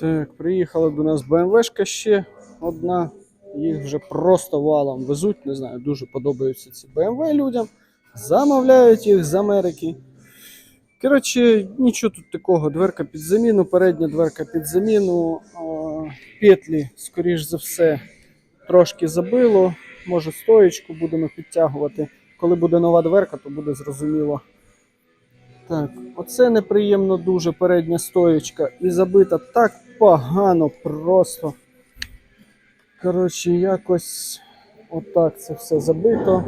Так, приїхала до нас БМВшка ще одна. Їх вже просто валом везуть. Не знаю, дуже подобаються ці БМВ людям. Замовляють їх з Америки. Коротше, нічого тут такого. Дверка під заміну, передня дверка під заміну. Петлі, скоріш за все, трошки забило. Може, стоєчку будемо підтягувати. Коли буде нова дверка, то буде зрозуміло. Так, оце неприємно дуже передня стоєчка і забита так погано просто. Коротше, якось отак це все забито.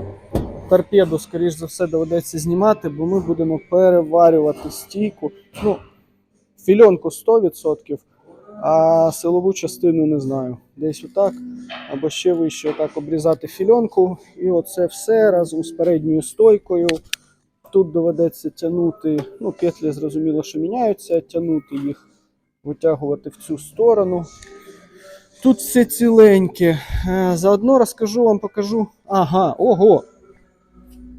Торпеду, скоріш за все, доведеться знімати, бо ми будемо переварювати стійку. Ну, фільонку 100%, а силову частину не знаю. Десь отак, або ще вище отак обрізати фільонку. І оце все разом з передньою стойкою. Тут доведеться тягнути, ну, петлі зрозуміло, що міняються, тягнути їх, витягувати в цю сторону. Тут все ціленьке. Е, Заодно розкажу вам, покажу. Ага, ого.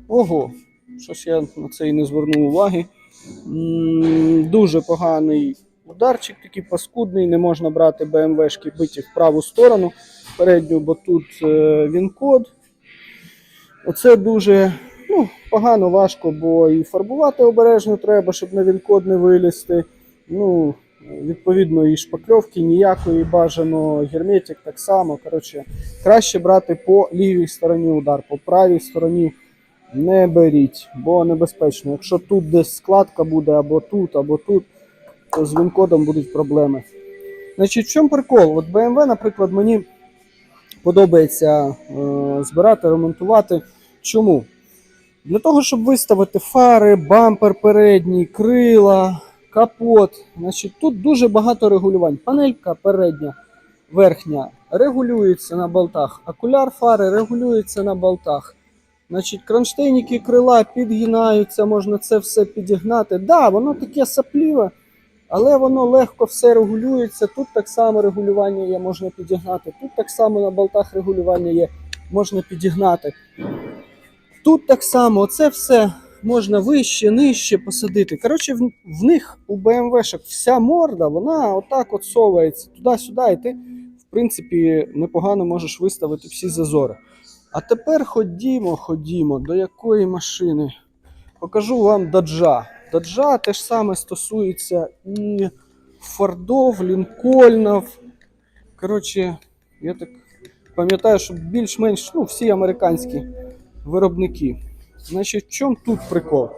Ого. Щось я на це і не звернув уваги. Дуже поганий ударчик, такий паскудний. Не можна брати БМВшки биті в праву сторону передню, бо тут е, він код. Оце дуже ну, погано, важко, бо і фарбувати обережно треба, щоб на вінкод не вилізти. Ну, відповідно, і шпакльовки ніякої бажано, герметик так само. Коротше, краще брати по лівій стороні удар, по правій стороні не беріть, бо небезпечно. Якщо тут десь складка буде або тут, або тут, то з вінкодом будуть проблеми. Значить, в чому прикол? От BMW, наприклад, мені подобається е, збирати, ремонтувати. Чому? Для того, щоб виставити фари, бампер передній, крила, капот. Значить, тут дуже багато регулювань. Панелька передня, верхня регулюється на болтах. Окуляр фари регулюється на болтах. Значить, кронштейники крила підгинаються, можна це все підігнати. Да, воно таке сапліве, але воно легко все регулюється. Тут так само регулювання є, можна підігнати. Тут так само на болтах регулювання є, можна підігнати. Тут так само це все можна вище, нижче посадити. Коротше, в, них у БМВшок вся морда, вона отак от туди-сюди, і ти, в принципі, непогано можеш виставити всі зазори. А тепер ходімо, ходімо, до якої машини? Покажу вам даджа. Даджа те ж саме стосується і Фордов, Лінкольнів. Коротше, я так пам'ятаю, що більш-менш ну, всі американські виробники. Значить, в чому тут прикол?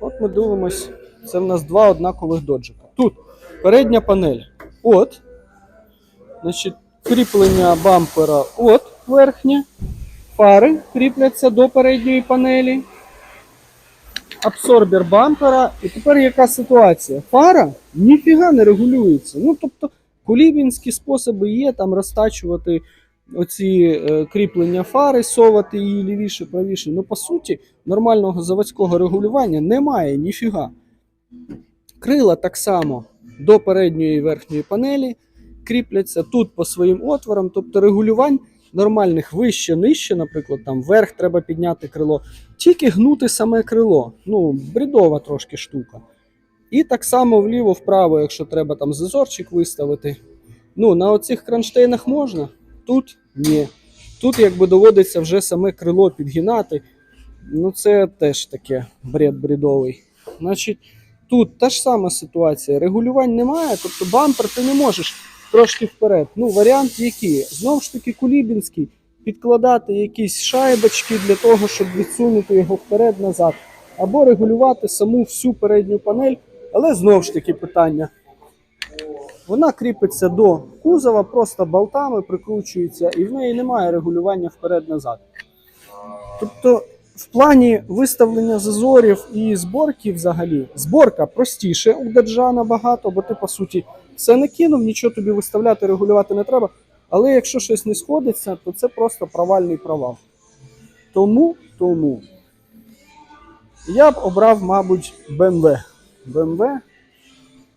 От ми дивимось, це в нас два однакових доджика. Тут передня панель. От. Значить, кріплення бампера от верхнє. Фари кріпляться до передньої панелі. Абсорбер бампера. І тепер яка ситуація? Фара ніфіга не регулюється. Ну, тобто, колібінські способи є там розтачувати оці е, кріплення фари, совати її лівіше, правіше. Ну, по суті, нормального заводського регулювання немає ніфіга. Крила так само до передньої верхньої панелі кріпляться тут по своїм отворам, тобто регулювань нормальних вище, нижче, наприклад, там вверх треба підняти крило, тільки гнути саме крило. Ну, бредова трошки штука. І так само вліво-вправо, якщо треба там зазорчик виставити. Ну, на оцих кронштейнах можна, тут ні. Тут якби доводиться вже саме крило підгинати. Ну, це теж таке бред бредовий. Значить, тут та ж сама ситуація. Регулювань немає, тобто бампер ти не можеш трошки вперед. Ну, варіант який? Знову ж таки, кулібінський. Підкладати якісь шайбочки для того, щоб відсунути його вперед-назад. Або регулювати саму всю передню панель. Але знову ж таки питання. Вона кріпиться до кузова, просто болтами прикручується, і в неї немає регулювання вперед-назад. Тобто, в плані виставлення зазорів і зборки взагалі, зборка простіше у Даджа набагато, бо ти, по суті, все не кинув, нічого тобі виставляти, регулювати не треба. Але якщо щось не сходиться, то це просто провальний провал. Тому, тому я б обрав, мабуть, BMW. BMW.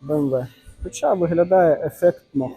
BMW. Хоча виглядає ефектно.